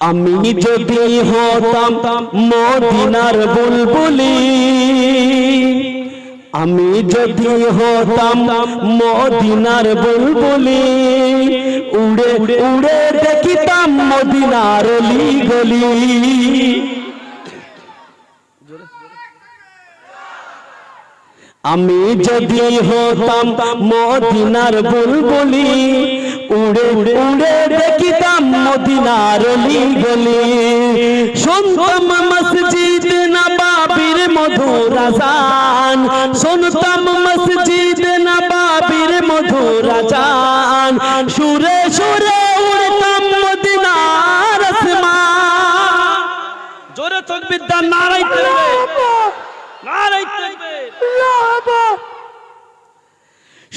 আমি যদি হতাম মদিনার বুলবুলি আমি যদি হতাম মদিনার বুলবুলি উড়ে উড়ে দেখিতাম মদিনার অলি গলি আমি যদি হতাম মদিনার বুলবুলি উড়ে উড়ে দেখিতাম মদিনার অলি গলি শুনতাম মসজিদ নবাবির মধুর আজান। শুনতাম মসজিদ নবাবির মধুর আজান। সুরে সুরে উড়তাম মদিনার আসমান। জোরে তকবীর দান নারাই নারাই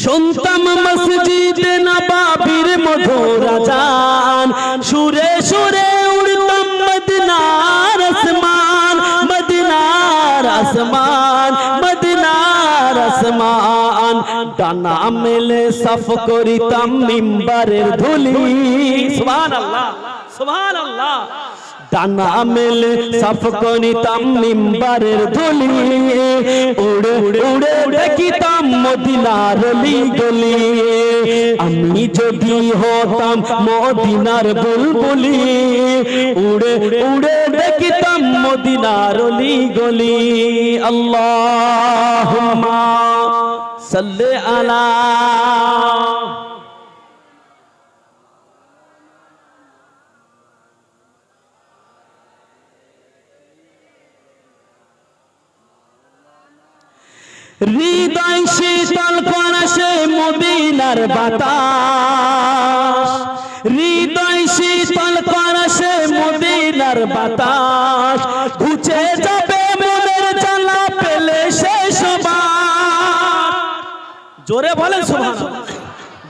শুনতাম মসজিদ নবাবির মধুর আজান। সুরে সুরে উড়তাম মদিনার আসমান মদিনার আসমান মদিনার আসমান। ডানা মেলে সাফ করিতাম মিম্বারের ধুলি। সুবহানাল্লাহ সুবহানাল্লাহ। ডানা মেলে সাফ করিতাম মিম্বারের ধুলি। উড়ে উড়ে দেখিতাম মদিনার গলি আমি যদি হতাম মদিনার বুলবুলি, উড়ে উড়ে দেখিতাম মদিনার গলি আল্লাহুম্মা সাল্লি আলা হৃদয় শীতল পরশে মদিনার বাতাস। হৃদয় শীতল পরশে মদিনার বাতাস। ঘুচে যাবে মনের জ্বালা পেলে শেষ জোরে বলেন, সুবহানাল্লাহ।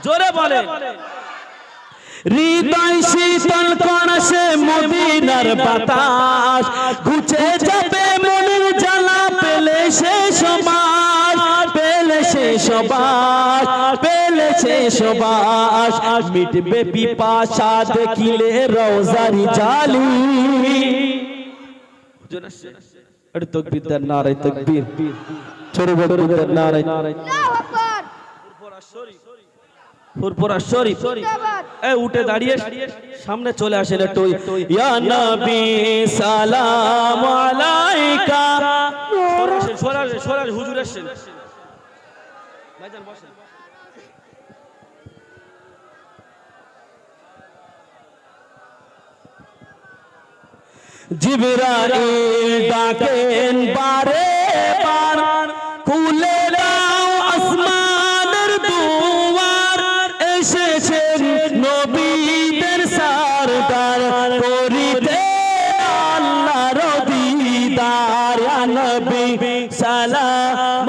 জোরে বলেন। হৃদয় শীতল পরশে মদিনার বাতাস। ঘুচে যাবে শেষ বাস পেলে শেষ বাস মিটবে পিপাসা দেখিলে রোজারি জালি। আরে তকবীর দেন নারায় তকবীর। ছোট বড় দেন শরীফ। এ উঠে দাঁড়িয়ে সামনে চলে আসেন একটু ইয়া নবী সালাম আলাইকা। সরাসরি সরাসরি সরাসরি হুজুর আসেন। ভাইজান, বসেন। জিবরাইল ডাকেন, বারে বার খুলে দাও আসমানের দুয়ার। এসেছেন নবীদের সারদার, করিতে আল্লাহর দিদার। নবী সালাম